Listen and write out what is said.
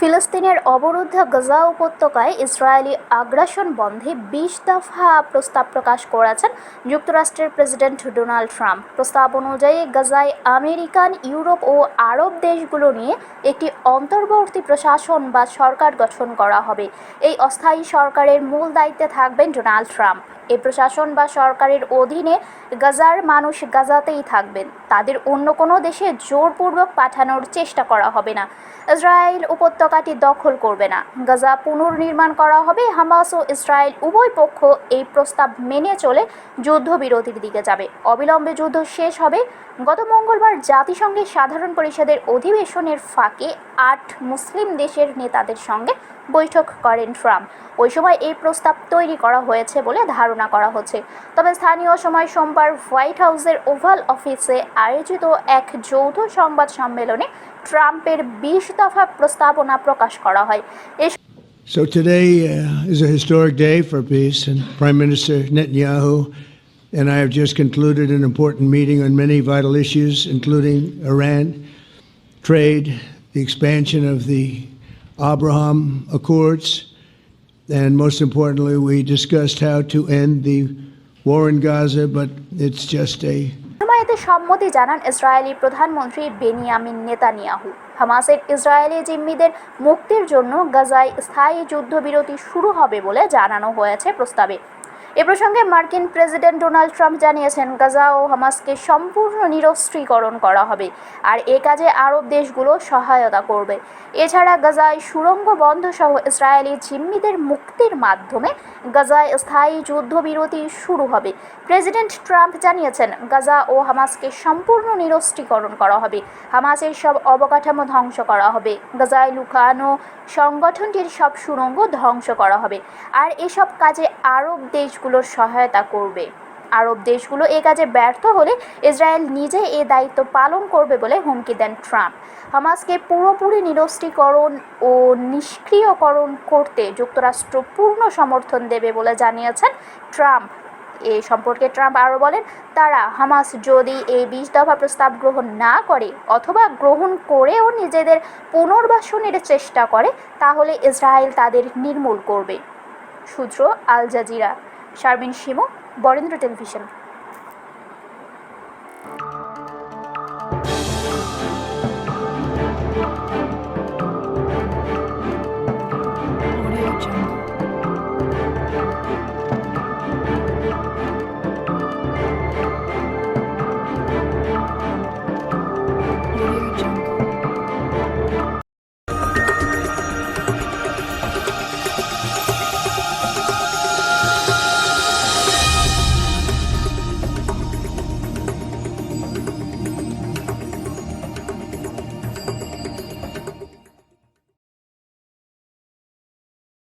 ফিলিস্তিনের অবরুদ্ধ গাজা উপত্যকায় ইসরায়েলি আগ্রাসন বন্ধে বিশ দফা প্রস্তাব প্রকাশ করেছেন যুক্তরাষ্ট্রের প্রেসিডেন্ট ডোনাল্ড ট্রাম্প। প্রস্তাব অনুযায়ী, গাজায় আমেরিকান, ইউরোপ ও আরব দেশগুলো নিয়ে একটি অন্তর্বর্তী প্রশাসন বা সরকার গঠন করা হবে। এই অস্থায়ী সরকারের মূল দায়িত্বে থাকবেন ডোনাল্ড ট্রাম্প। এই প্রশাসন বা সরকারের অধীনে গাজার মানুষ গাজাতেই থাকবেন। তাদের অন্য কোনো দেশে জোরপূর্বক পাঠানোর চেষ্টা করা হবে না। ইসরায়েল উপত্যকাটি দখল করবে না। গাজা পুনর্নির্মাণ করা হবে। হামাস ও ইসরায়েল উভয় পক্ষ এই প্রস্তাব মেনে চলে যুদ্ধবিরতির দিকে যাবে। অবিলম্বে যুদ্ধ শেষ হবে। গত মঙ্গলবার জাতিসংঘের সাধারণ পরিষদের অধিবেশনের ফাঁকে আট মুসলিম দেশের নেতাদের সঙ্গে বৈঠক করেন ট্রাম্প। ওই সময় এই প্রস্তাব তৈরি করা হয়েছে বলে ধারণা করা হচ্ছে তবে স্থানীয় সময় সোমবার হোয়াইট হাউসের ওভাল অফিসে আয়োজিত এক যৌথ সংবাদ সম্মেলনে ট্রাম্পের বিশ দফা প্রস্তাবনা প্রকাশ করা হয় So today uh, is a historic day for peace, and Prime Minister Netanyahu and I have just concluded an important meeting on many vital issues, including Iran, trade, the expansion of the Abraham Accords, and most importantly, we discussed how to end the war in Gaza, but it's just a এতে সম্মতি জানান Israeli প্রধানমন্ত্রী Benjamin Netanyahu. হামাসের Israeli জিম্মিদের মুক্তির জন্য গাজায় স্থায়ী যুদ্ধবিরতি শুরু হবে বলে জানানো হয়েছে প্রস্তাবে। এ প্রসঙ্গে মার্কিন প্রেসিডেন্ট ডোনাল্ড ট্রাম্প জানিয়েছেন, গাজা ও হামাসকে সম্পূর্ণ নিরস্ত্রীকরণ করা হবে আর এ কাজে আরব দেশগুলো সহায়তা করবে। এছাড়া গাজায় সুড়ঙ্গ বন্ধ সহ ইসরায়েলি জিম্মিদের মুক্তির মাধ্যমে গাজায় স্থায়ী যুদ্ধবিরতি শুরু হবে। প্রেসিডেন্ট ট্রাম্প জানিয়েছেন, গাজা ও হামাসকে সম্পূর্ণ নিরস্ত্রীকরণ করা হবে। হামাসের সব অবকাঠামো ধ্বংস করা হবে। গাজায় লুকানো সংগঠনটির সব সুড়ঙ্গ ধ্বংস করা হবে। আর এসব কাজে আরব দেশগুলোর সহায়তা করবে। আরব দেশগুলো এ কাজে ব্যর্থ হলে ইসরায়েল নিজে এ দায়িত্ব পালন করবে বলে হুমকি দেন ট্রাম্প। হামাসকে পুরোপুরি নিরস্ত্রীকরণ ও নিষ্ক্রিয়করণ করতে যুক্তরাষ্ট্র পূর্ণ সমর্থন দেবে বলে জানিয়েছেন ট্রাম্প। এ সম্পর্কে ট্রাম্প আরও বলেন, তারা হামাস যদি এই বিশ দফা প্রস্তাব গ্রহণ না করে অথবা গ্রহণ করেও নিজেদের পুনর্বাসনের চেষ্টা করে, তাহলে ইসরায়েল তাদের নির্মূল করবে। সূত্র Al Jazeera. Sharmin Shimu Barendra television.